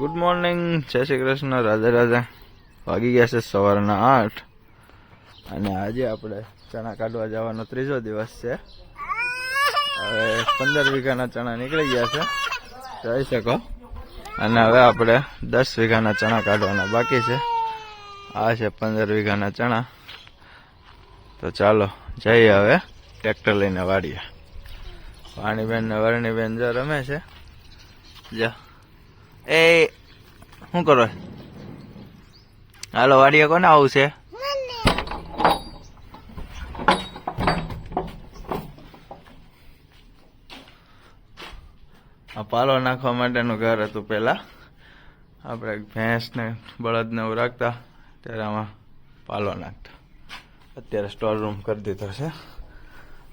Good morning જય શ્રી કૃષ્ણ. રાધે રાધે. વાગી ગયા છે સવારના આઠ. અને આજે આપણે ચણા કાઢવા જવાનો ત્રીજો દિવસ છે. હવે પંદર વીઘાના ચણા નીકળી ગયા છે. જોઈ શકો. અને હવે આપણે દસ વીઘાના ચણા કાઢવાના બાકી છે. આ છે પંદર વીઘાના ચણા. તો ચાલો જઈએ હવે ટ્રેક્ટર લઈને વાડીએ. પાણીબેન ને વરણીબેન જો રમે છે. જો. એ, શું કરો? હાલો, વાડીએ કોને આવું છે? આ પાલો નાખવા માટેનું ઘર હતું પહેલા. આપણે ભેંસને, બળદને એવું રાખતા, ત્યારે આમાં પાલો નાખતા. અત્યારે સ્ટોર રૂમ કરી દીધો છે.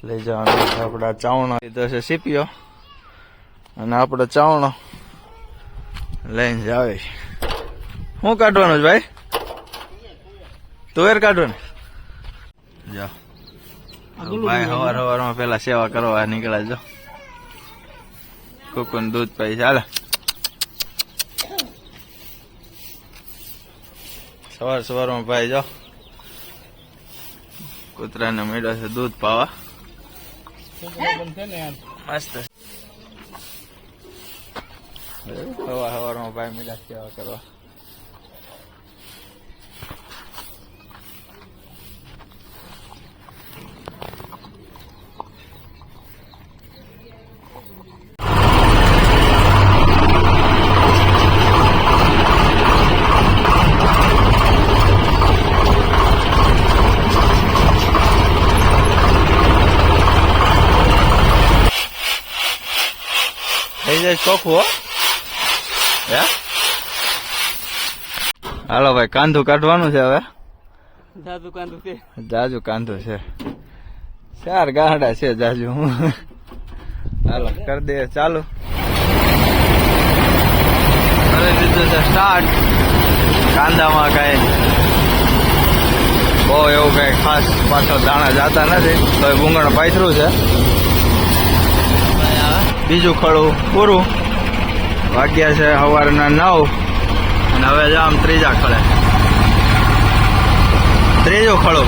લઈ જવાનો આપણા ચાવણો. લીધો છે સીપીઓ. અને આપણો ચાવણો લઈને જાવે છે. શું કાઢવાનું છે ભાઈ? તુવેર કાઢવાનું જાઓ. ભાઈ હવાર હવારમાં પેલા સેવા કરવા નીકળ્યા જો. કુકુન દૂધ પાઈ ચાલે સવાર સવારમાં ભાઈ જો કૂતરાને મળ્યો છે દૂધ પાવા. મસ્ત સવાર સવારમાં ભાઈ મીઠા સેવા કરવા થઈ જાય ચોખ્ખું હો હે? હાલો ભાઈ કાંધું કાઢવાનું છે હવે? જાજુ કાંધું છે. જાજુ કાંધું છે. ચાર ગાંડા છે જાજુ. હાલો કરી દે ચાલુ. કરી દીધું છે સ્ટાર્ટ કાંદામાં કઈ બહુ એવું કઈ ખાસ પાછળ દાણા જાતા નથી તો એ ભૂંગણ પાથરું છે. બીજું ખડું પૂરું. વાગ્યા છે સવારના નવ. અને હવે જો ત્રીજા ખળે. ત્રીજો ખળો.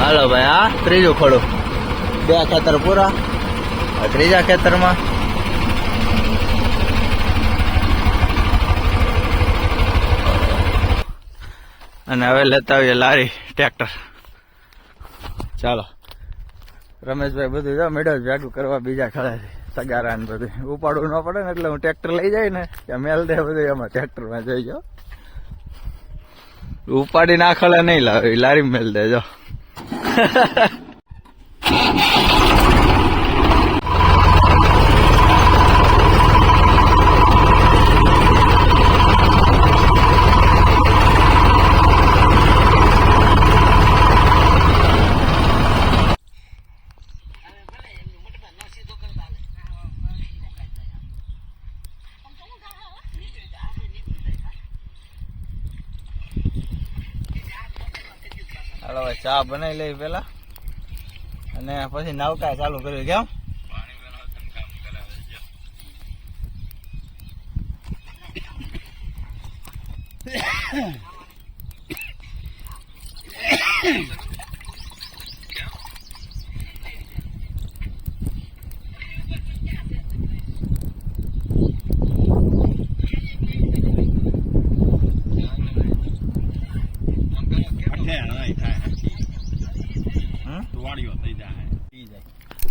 હાલો ભાઈ આ ત્રીજું ખડું બે ખેતર પૂરા. ત્રીજા ખેતરમાં અને હવે લેતા આવીએ લારી, ટ્રેક્ટર. ચાલો. રમેશભાઈ બધું જો મેળવ જાડું કરવા બીજા ખડા સગારા ને બધું. ઉપાડવું ન પડે ને એટલે હું ટ્રેક્ટર લઈ જાય ને, ત્યાં મેલ દે બધું, એમાં ટ્રેક્ટરમાં જઈ જાઓ ઉપાડી ના ખળે નહીં લાવે લારી મેલ દેજો હાલો ચા બનાવી લઈ પેલા અને પછી નવકા ચાલુ કર્યું કેમ હમ? એલા ચા પીવા બધાને બોલાવજે કોળા હે જઈ ગયા પાછું સોને આવશે રમેશભાઈ લે કે લે તું એનો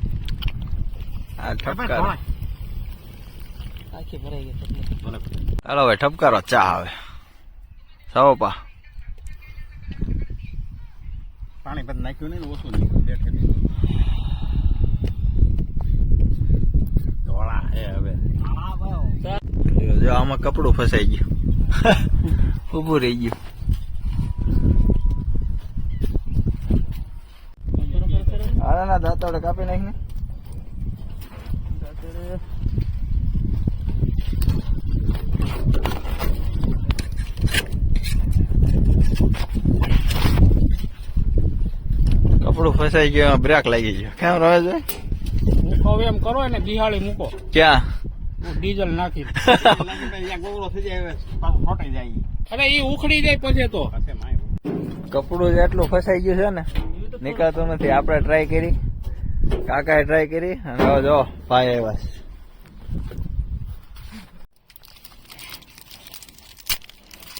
આ ઠપકારો. આખી ભરાઈ ગઈ. હાલો ભાઈ ઠપકારો ચા આવે સવો પા. પાણી પછી નાખ્યું નહીં ને ઓછું નહીં. બેઠેલી ધોળા હે હવે. હા ભાઈ. જો આમાં કપડું ફસાઈ ગયું. ઊભું રહી ગયું હાલા ના દાંતોડે કાપી નાખ ને કપડું ફસાઈ ગયો બ્રેક લાગી ગયો. કેમ રહે છે? મૂકો હવે એમ કરો ને દિહાળી મૂકો. ક્યાં? હું ડીઝલ નાખી. અહીંયા થઈ જાય હવે પાછું ફોટાઈ જાય. અરે એ ઉખડી જાય પછી તો. માય કપડું જેટલું ફસાઈ ગયું છે ને નીકળતું નથી. આપણે ટ્રાય કરી. કાકાએ ટ્રાય કરી. અને હવે જો ભાઈ આવ્યા છે.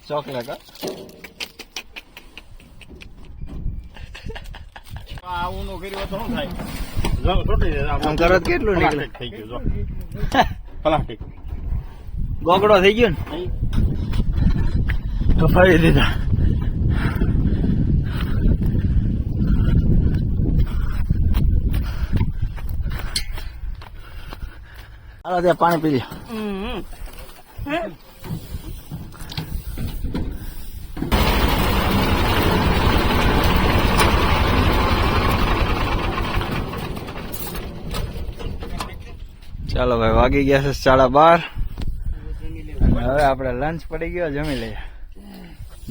ચોકલેટ આવું નો કર્યું તો શું થાય? જો છોટી જાય આમ કરો કેટલું નીકળે? થઈ ગયું જો. પ્લાસ્ટિક. ગોગડો થઈ ગયો ને? તો ફરી દીધા. હાલો ત્યાં પાણી પી લ્યો. ચાલો ભાઈ વાગી ગયા છે સાડા બાર. હવે આપણે લંચ પડી ગયો જમી લઈએ.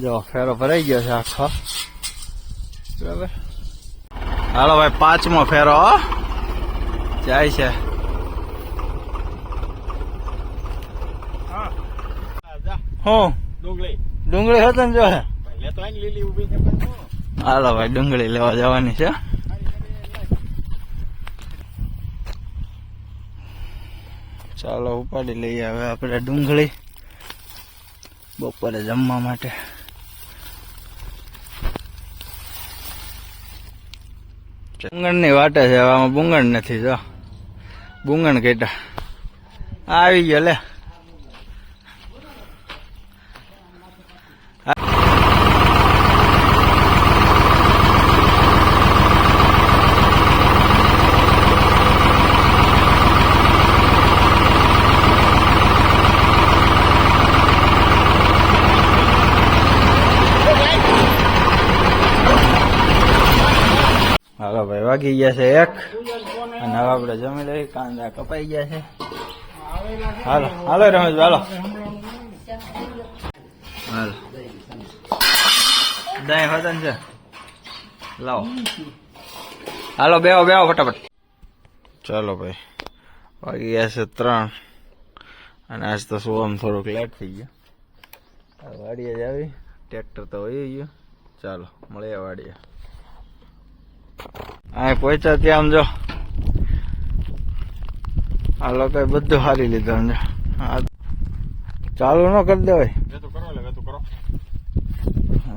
જો ફેરો ભરાઈ ગયો છે આખો. બરાબર? હાલો ભાઈ પાંચમો ફેરો. જાય છે. હું? ડુંગળી ડુંગળી હતો ને જો. હાલો ભાઈ ડુંગળી લેવા જવાની છે. ચાલો ઉપાડી લઈએ. હવે આપણે ડુંગળી બપોરે જમવા માટે. બુંગણની વાટે છે, આમાં બુંગણ નથી, જો. બુંગણ કેટલા આવી ગયો, લે. હાલો ભાઈ, વાગી ગયા છે એક. અને હવે જમી લઈએ, કાંદા કપાઈ ગયા છે. હાલો હાલો રમેશ હાલો. હાલો. દહીં વતન છે. લાવો. હાલો બે બેહો ફટાફટ. ચાલો ભાઈ, વાગી ગયા છે ત્રણ. અને આજ તો સુવામ થોડુંક લેટ થઈ ગયું. વાડીએ જ આવી. ટ્રેક્ટર તો વહી ગયું. ચાલો, મળીએ વાડીએ. અહીં પહોંચ્યા ત્યાં જો આ લોકો બધું હારી લીધું સમજો. ચાલુ ન કરી દેવાય.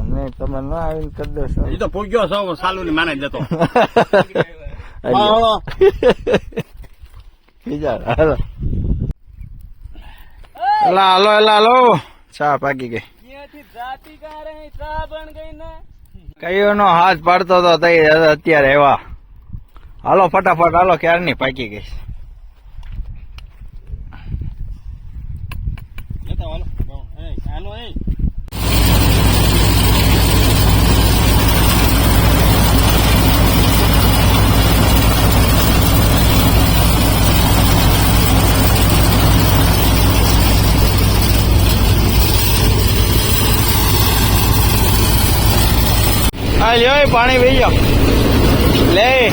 નહીં તમે ન આવીને કરી દેશો એ તો પૂગ્યો છો સાલુ ની માને જ લેતો હાલો. બીજા હાલો. એલા હાલો એલા હાલો. ચા પાકી ગઈ. કઈઓ નો હાથ પાડતો તો તઈ અત્યારે એવા. હાલો ફટાફટ હાલો ક્યારની પાકી ગઈ? હા લ્યો પાણી પી જાઓ લે.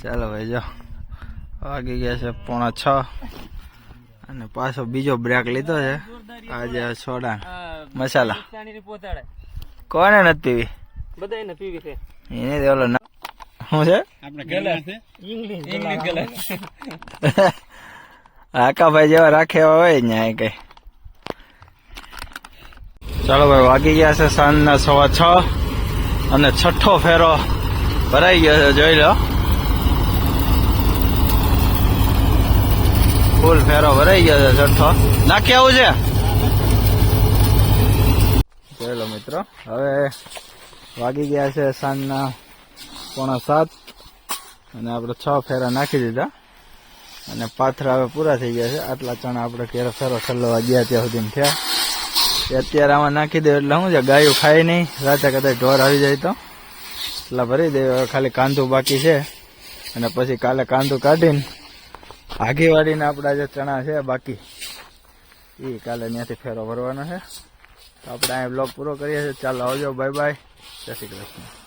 ચાલો ભાઈ જો વાગી ગયા છે પોણા છ. અને પાછો બીજો બ્રેક લીધો છે. આજે સોડા મસાલા. પોતાડે કોને નથી પીવી? બધા એને પીવી છે. એને દેવલો ના- શું છે? આકાભાઈ જેવા રાખે એવા હોય ન્યાય કઈ. ચાલો ભાઈ વાગી ગયા છે સાંજના સવા છ અને છઠ્ઠો ફેરો ભરાઈ ગયો છે જોઈ લો. ફૂલ ફેરો ભરાઈ ગયો છે છઠ્ઠો નાખી આવું છે. જોઈ મિત્રો, હવે વાગી ગયા છે સાંજના પોણા સાત અને આપણે છ ફેરા નાખી દીધા. અને પાથરા હવે પૂરા થઈ ગયા છે. આટલા ચણા આપણે કેરો ફેરો ઠલવા ગયા ત્યાં સુધી થયા. એ અત્યારે આમાં નાખી દે એટલે શું છે, ગાયું ખાય નહીં. રાતે કદાચ ઢોર આવી જાય તો. એટલા ભરી દે ખાલી કાંદું બાકી છે. અને પછી કાલે કાંદું કાઢીને આઘી આપણા જે ચણા છે, બાકી એ કાલે ત્યાંથી ફેરો ભરવાનો છે. તો આપણે અહીંયા બ્લોગ પૂરો કરીએ છીએ. ચાલો આવજો. બાય બાય જય શ્રી કૃષ્ણ.